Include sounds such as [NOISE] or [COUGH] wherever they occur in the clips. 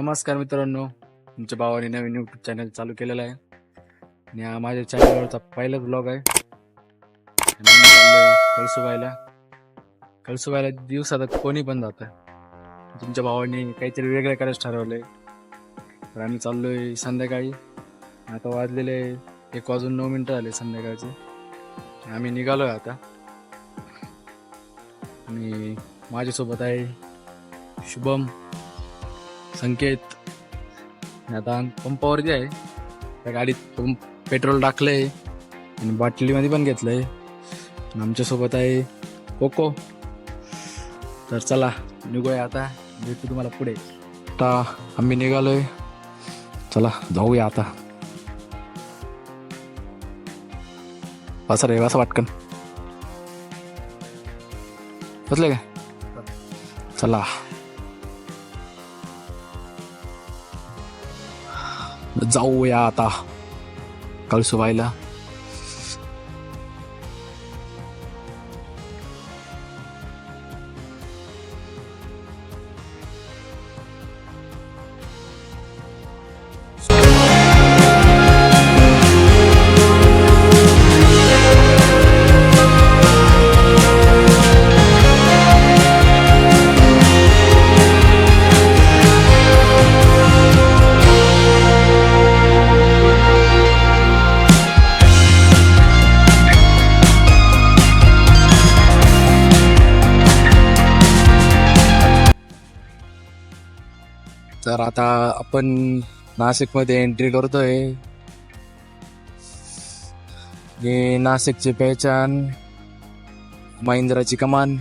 नमस्कार मित्रांनो तुमच्या भावाने नवीन यूट्यूब चॅनल चालू केलेलं आहे. आणि हा माझ्या चॅनलवरचा पहिलाच ब्लॉग आहे. कळसुबाईला. कळसुबाईला दिवसात कोणी पण जातं तुमच्या भावाने काहीतरी वेगळं करायचं ठरवलंय. तर आम्ही चाललोय संध्याकाळी. आता वाजलेले एक वाजून नऊ मिनटं झाले संध्याकाळचे. आम्ही निघालोय आता. आणि माझ्यासोबत आहे शुभम. संकेत. आता पंपावर जे आहे. त्या गाडीत पंप पेट्रोल टाकलंय. आणि बाटलीमध्ये पण घेतलंय. आमच्यासोबत आहे कोको. तर चला निघूया आता. भेटू तुम्हाला पुढे. आता आम्ही निघालोय. चला जाऊया आता. असं रे असं वाटकन. बसले का? चला. जाऊया आता. कळसुबाईला. तर आता आपण नाशिकमध्ये एंट्री करतोय. हे नाशिकची पहचान महिंद्राची कमान.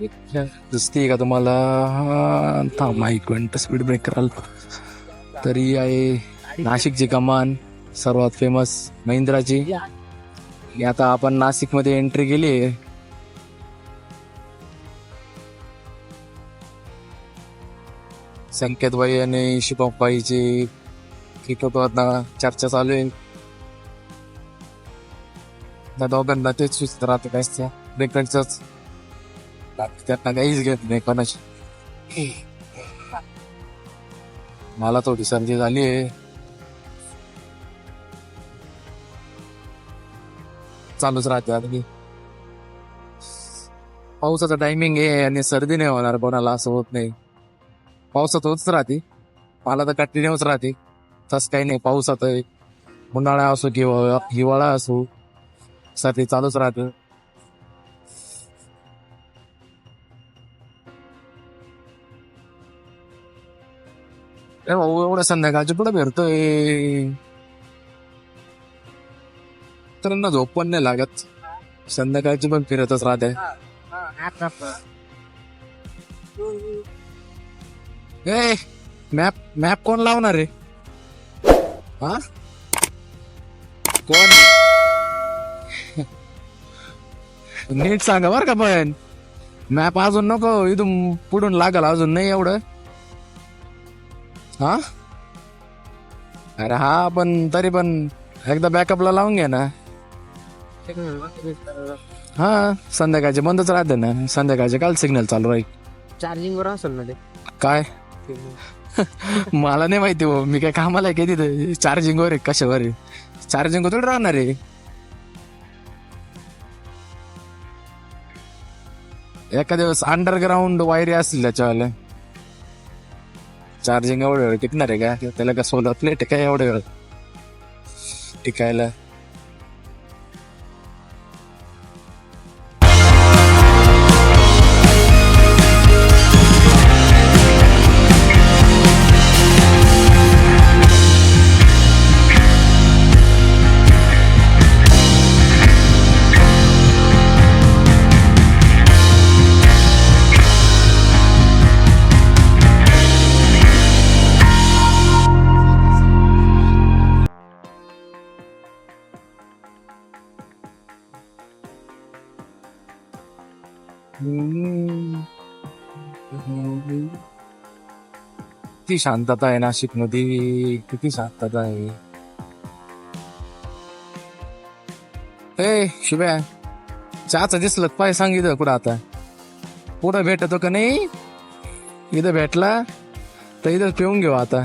दिसते का तुम्हाला? थांब माईक मिनिट स्पीड ब्रेकर आलं तरी आहे नाशिकची कमान सर्वात फेमस महिंद्राची. आता आपण नाशिकमध्ये एंट्री केली आहे. संकेतबाई आणि शिवबाईची आता चर्चा चालू आहे. त्या दोघांना तेच सुचत राहते काहीच त्या क्रिकेटच त्यांना काहीच घेत नाही कोणाची. मला थोडी सर्दी झाली आहे. चालूच राहते आता पावसाचा टायमिंग आहे आणि सर्दी नाही होणार कोणाला असं होत नाही. पावसात होतच राहते. पाला तर कंटिन्यूच राहते. तसं काही नाही पावसात आता उन्हाळा असो किंवा हिवाळा असो सर्दी चालूच राहते. ए भाऊ एवढं संध्याकाळच्या पुढे फिरतोय? तर ना झोप पण नाही लागत. संध्याकाळची पण फिरतच राहते. ए मॅप मॅप कोण लावणार रे हा? कोण? नीट सांगा बर का पण मॅप अजून नको इथून पुढून लागल अजून नाही एवढं. हा? अरे हा पण तरी पण एकदा बॅकअपला लावून घ्या ना. हा संध्याकाळचे बंदच राहते ना. संध्याकाळचे काल सिग्नल चालू राहील. चार्जिंग वर असेल ना ते. काय? [LAUGHS] मला नाही माहिती हो मी काय कामाला आहे का तिथं? चार्जिंग वर आहे कशावर आहे? चार्जिंग थोडं राहणार आहे. एका दिवस अंडरग्राऊंड वायरी असतील त्याच्यावाल्या चार्जिंग एवढं वेळ टिकणार आहे का? त्याला का सोलर प्लेट आहे काय एवढं? वेळ टिकायला. किती शांतता आहे नाशिकमध्ये किती शांतता आहे. ए शुभ्या चहाचं दिसलं पाय सांग इथं कुठं आता? पुढं भेटतो का नाही? इथं भेटला तर इथं पिऊन घेऊ आता.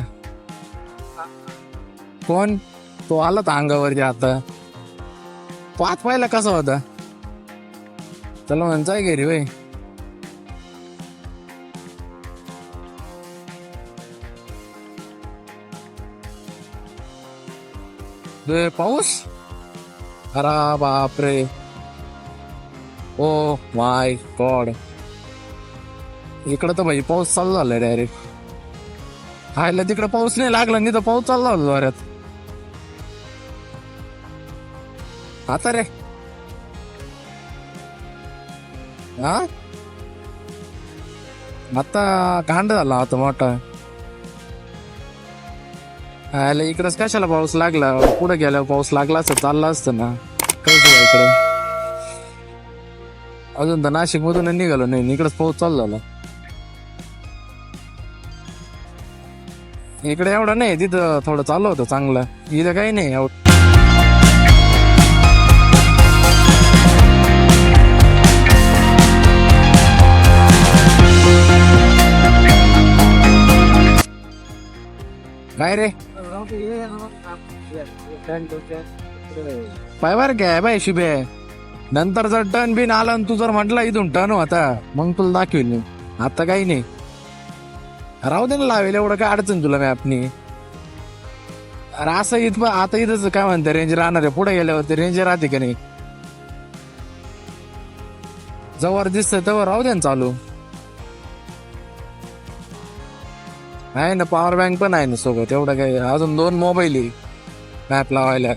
कोण? तो आला तर अंगावरती आता. पाच पाहिला कसा होता? चला म्हणताय घरी वय ते पाऊस अरे बापरे ओ माय गॉड इकडं तर भाई पाऊस चालू झालाय डायरेक्ट खायला तिकडे पाऊस नाही लागला नाही तर पाऊस चालला होता जोरात आता रे हा आता कांड झाला आता मोठा आयला इकडंच कशाला पाऊस लागला पुढे गेल्यावर पाऊस लागला असतं चालला असतं ना कळतो इकडे अजून तर नाशिक मधून निघालो नाही इकडंच पाऊस चालू झाला इकडे एवढं नाही तिथं थोडं चालू होतं चांगलं इथं काही नाही काय रे? पाय बर काय बाय शिबे. नंतर जर टर्न बिन आला आणि तू जर म्हटला इथून टर्न होता मग तुला दाखवेल मी. आता काही नाही. राहू दे ना लावेल एवढं काय अडचण तुला मॅपनी अरे असं इथं आता इथंच काय म्हणते रेंज राहणार आहे. पुढे गेल्यावरती रेंज राहते का नाही? जवळ दिसतंय तेव्हा राहू दे ना चालू. आहे ना पॉवर बँक पण आहे ना सोबत एवढं काय अजून दोन मोबाईल आहे. मॅप लावायला.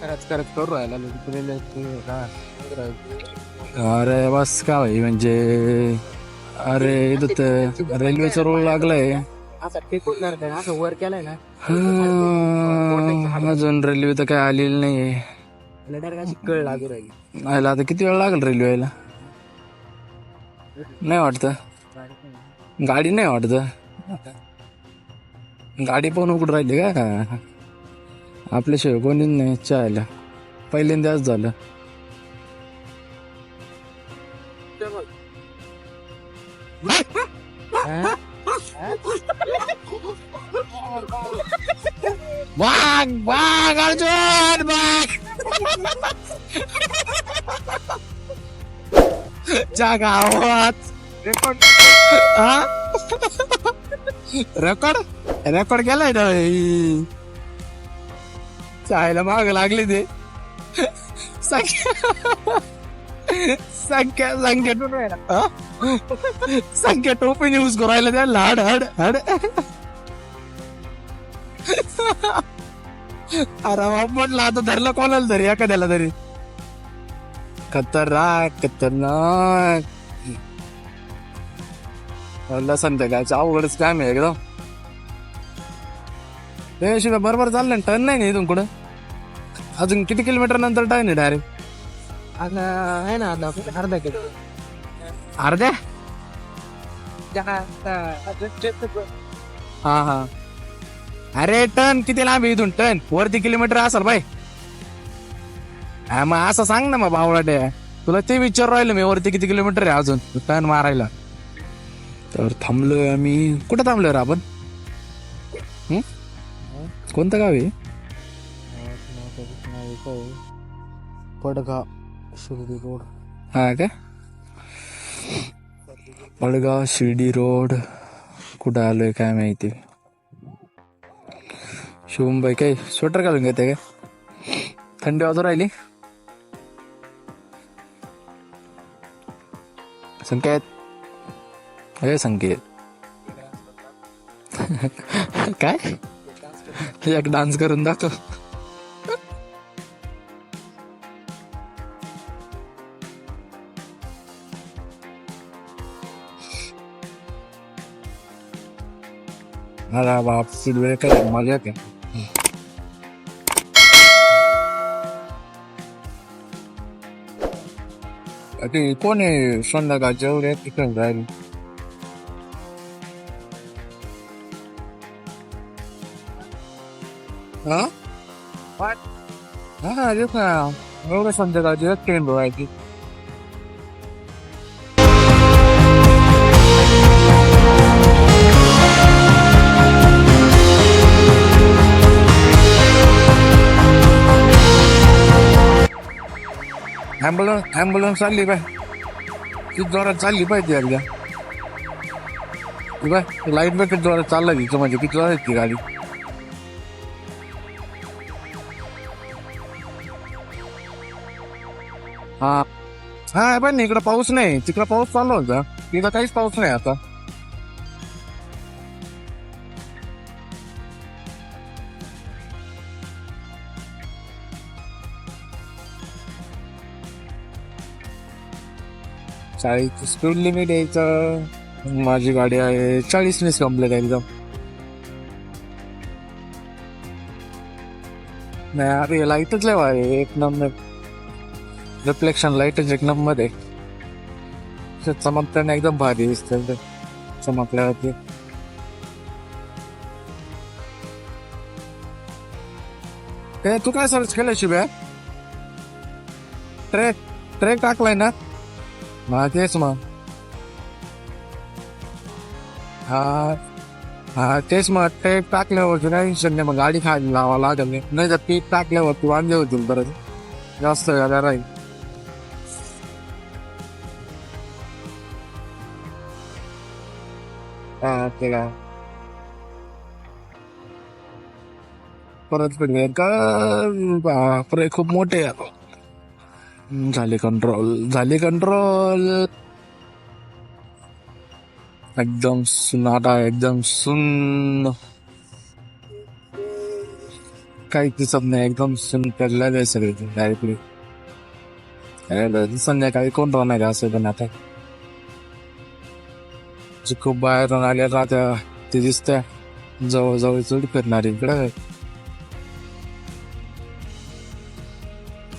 खरंच खरंच करू राहिला अरे बस का भाई म्हणजे? अरे इथं तर रेल्वेचा रोल लागलाय. नाही अजून रेल्वे तर काय आलेली कळ लागू राहिली? आयला आता किती वेळ लागेल रेल्वे यायला नाही वाटत. गाडी नाही वाटत. गाडी पण उघड राहिली का? आपल्याशिवाय कोणीच नाही चायला. पहिल्यांदाच झालं. वाघ वाघ अर्जुन [LAUGHS] वाघ च्या रेकॉर्ड रेकॉर्ड रेकॉर्ड रेकॉर्ड केलाय ना चायला माग लागले ते. संख्या संख्या संख्या संख्या टोपी यूज करायला त्या. लाड हड हड. अरे म्हटलं आता धरलं कोणाला तरी? एखाद्याला तरी. खतरनाक खतरनाक. म्हणलं संध्याकाळचं अवघडच काम आहे एकदम. शिवाय बरोबर चाललं ना टर्न नाही ना इथून कुठं? अजून किती किलोमीटर नंतर टर्न आहे डायरेक्ट आता आहे ना आता अर्धा किलो. अर्ध्या? हा हा. अरे टन किती लांब आहे इथून? टन वरती किलोमीटर असेल बाय हा मग असं सांग ना मग बावळाटे तुला ते विचार राहिलं मी वरती किती किलोमीटर आहे अजून? टन मारायला. तर थांबलोय आम्ही. कुठं थांबलोय रे आपण? कोणतं गाव आहे? पडगा शिर्डी रोड. हा का? पडगाव शिर्डी रोड. कुठं आलोय काय माहिती? शुभमबाई काय स्वेटर घालून घेते का थंडी वाजू राहिली? संकेत अरे संकेत. काय? एक डान्स करून दाखव. अरे बाप सिल्वर काय मजा काय? ते कोण आहे? संध्याकाळच्या एवढ्या तिकडे Huh? What? Ah, just now. Notice on the came ambulance ambulance चालली बाय किती जोरात चालली पाहिजे अर्ध्या ठीक लाइट बॅकेट जोरात चालला तिचं म्हणजे किती जोरात ती गाडी हा हा पण इकडं पाऊस नाही. तिकडं पाऊस चालू होता. तिथं काहीच पाऊस नाही आता. चाळीस स्पीड लिमिट यायचं. माझी गाडी आहे चाळीस मिस कंप्लीट आहे एकदम. नाही अरे लाईटच लय एक नंबर रिफ्लेक्शन लाईटच एक ते चमकताना एकदम भारी दिसतं ते चमकल्यावरती. ए तू काय सर्च केलं शिव्या? ट्रेक ट्रेक टाकलाय ना? हा तेच मग. हा हा तेच मग. ट्रेक टाकल्यावरती नाही शून्य मग गाडी खा लावा लागेल. नाही. नाही तर पीठ टाकल्यावरती वांदे होतील परत जास्त राहील. हा परत फिरवे का बापरे खूप मोठे आहे. झाले कंट्रोल झाले कंट्रोल एकदम सुनाटा एकदम सुन काही दिसत नाही एकदम सुन पडलेलं सगळे डायरेक्टली संध्याकाळी कोण राहणार आहे असं पण आता जे खूप बाहेरून आल्या राहत्या ते दिसत्या. जवळ जवळ चढ फिरणार इकडं.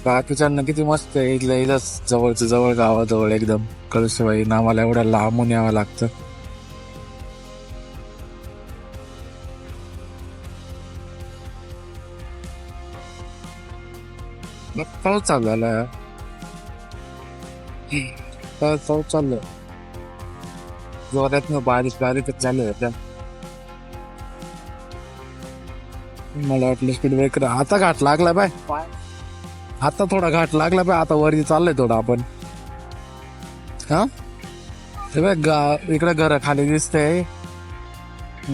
बाकीच्यांना किती मस्त आहे इथलं इथंच जवळचं जवळ गावाजवळ एकदम. कळसबाई मला एवढ्या लांबून यावं लागतं. पाऊस चालू झाला. पाऊस पाऊस चालू आहे. जोरात बारीक बारीकच चालू आहे मला वाटलं स्पीड ब्रेकर आता घाट लागला बाय. आता थोडा घाट लागला पाय आता वरती चाललंय थोडं आपण. हा? हे बघ गा इकडे घर खाली दिसतंय.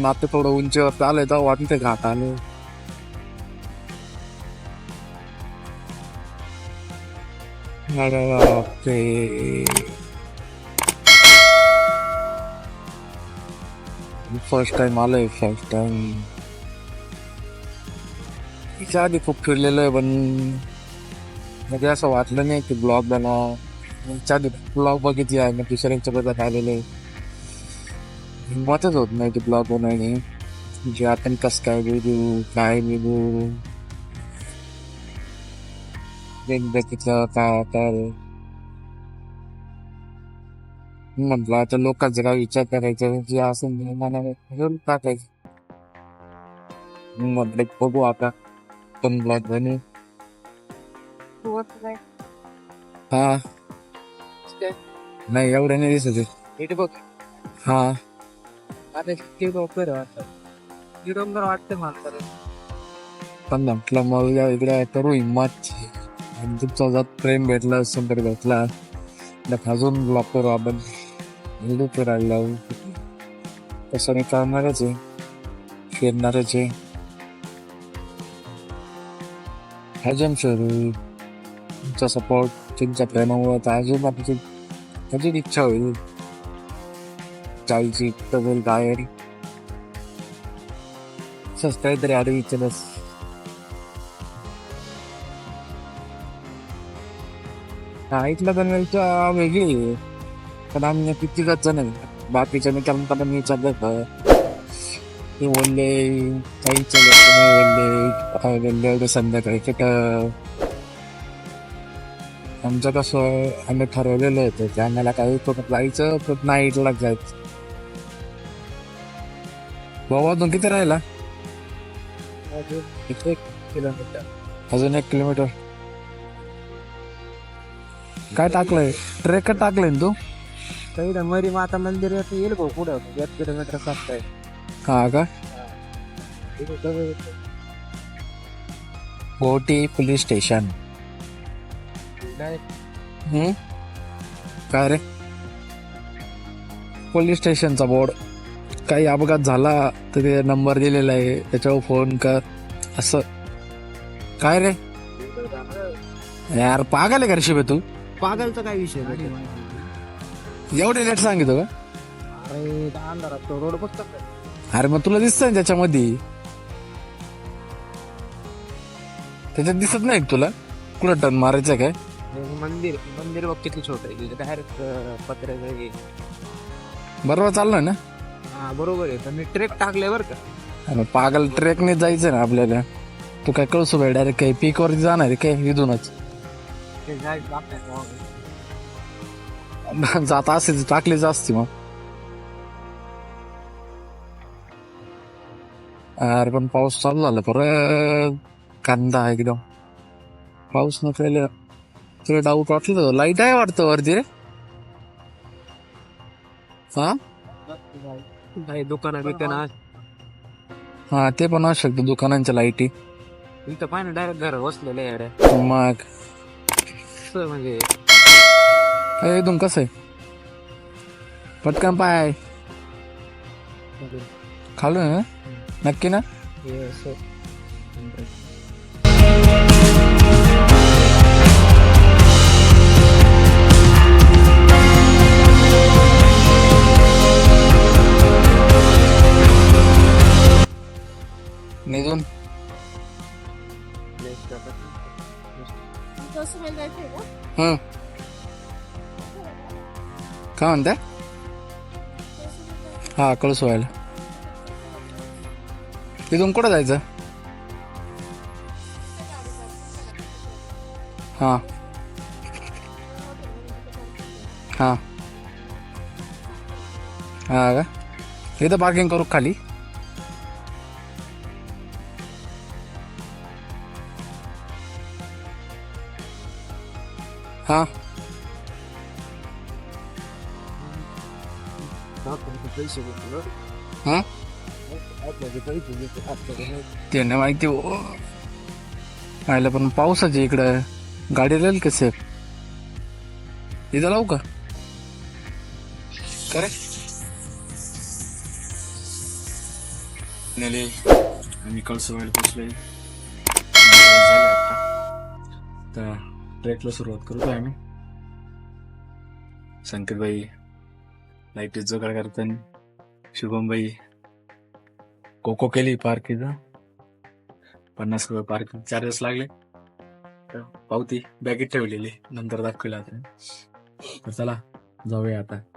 आता थोडं उंचीवर आलंय तर वाटते घाट आले. अरे बापरे. फर्स्ट टाइम आलोय फर्स्ट टाइम तिच्या आधी खूप फिरलेलो आहे पण म्हणजे असं वाटलं नाही की ब्लॉग बनवा त्याच्या आधी ब्लॉग बघितली आहे मग दुसऱ्यांच्या बद्दल आलेले हिंमतच होत नाही की ब्लॉग बनवणे. जे आपण कसं काय बघू काय बिघू. बघितलं काय काय म्हटलं आता लोकांचा काय विचार करायचा जे असं घेऊन टाकायचं. म्हटलं बघू आता. पण ब्लॉग बनवू हा. नाही एवढं नाही दिसत. इथे बघ. हा. आता वाटतं पण म्हटलं मग या इकडे करू हिंमत आणि तुमचा जर प्रेम भेटला तर भेटला अजून ब्लॉक करू आपण व्हिडिओ फिरायला तसं मी चालणारच आहे फिरणारच आहे अजून सुरू तुमचा सपोर्ट तुमच्या प्रेमामुळे तर अजून आपली अजून इच्छा होईल जायची तर बाहेर असंच काहीतरी आधी विचारच ऐकलं तर वेळच्या वेगळी आहे. पण आम्ही किती जण आहे बाकीच्या मित्रांना मी विचारलं होतं ते बोलले काही बोलले बोलले एवढं संध्याकाळी कुठं आमचं कसं आम्ही ठरवलेलं होतं की आम्हाला काही कुठं जायचं पण नाईटला जायचं बाबा अजून किती राहिला अजून एक किलोमीटर अजून एक किलोमीटर काय टाकलंय ट्रेक टाकलंय ना तू काही मरी माता मंदिर येईल भाऊ पुढं. एक किलोमीटर आहे हा का? इथे येतं. गोटी पोलीस स्टेशन. नाही हम्म? काय रे? पोलीस स्टेशनचा बोर्ड. काही अपघात झाला तर ते नंबर दिलेला आहे. त्याच्यावर फोन कर. असं. काय रे? यार पागल आहे का रे शिबे तू? पागलचा काय विषय नाही. एवढे लेट सांगितो का? अरे त्या अंधारात तो रोड का? अरे मग तुला दिसतंय ना त्याच्यामध्ये? त्याच्यात दिसत नाही का तुला? कुठं टर्न मारायचं काय? हे मंदिर मंदिर बघ किती छोट आहे. डायरेक्ट पत्र्याचं हे. बरोबर चाललं ना? हा बरोबर आहे. तर मी ट्रेक टाकले बरं का? अरे पागल ट्रेकने जायचं ना आपल्याला. तू काय कळसू बाई डायरेक्ट काय पीक वरती जाणार आहे काय इथूनच? ते जायचं आपल्या [LAUGHS] जात असे टाकलीच असते मग. अरे पण पाऊस चालू झाला परत. कांदा एकदम. पाऊस न पहिले तुला डाऊट वाटलं लाइट आहे वाटतं वरती रे. हा? काही दुकानं बिकानं हा ते पण असू शकतं दुकानांच्या लाईटी इथं पाहिजे डायरेक्ट घर बसलेलं आहे. मग. म्हणजे काय इथून कसं आहे पटकन पाय आहे ना नक्की ना निघून हं काय म्हणताय हा कळस व्हायला तिथून कुठं जायचं हा हा हा का इथं पार्किंग करू खाली हा हा आपल्याकडे पैसे घेतले आपल्याकडे ते नाही माहिती हो आयला पण पावसाचे इकडं गाडी राहील का सेफ इथं लावू का करे नेले आम्ही कळसवायला पोचलोय तर ट्रेकला सुरुवात करतोय आम्ही संकेतबाई लाईटीत जोगाड करताना. शुभमबाई कोको केली पार्किंग पन्नास रुपये पार्किंग चार्जेस लागले. तर पावती बॅगेत ठेवलेली. नंतर दाखवली आता. तर चला जाऊया आता.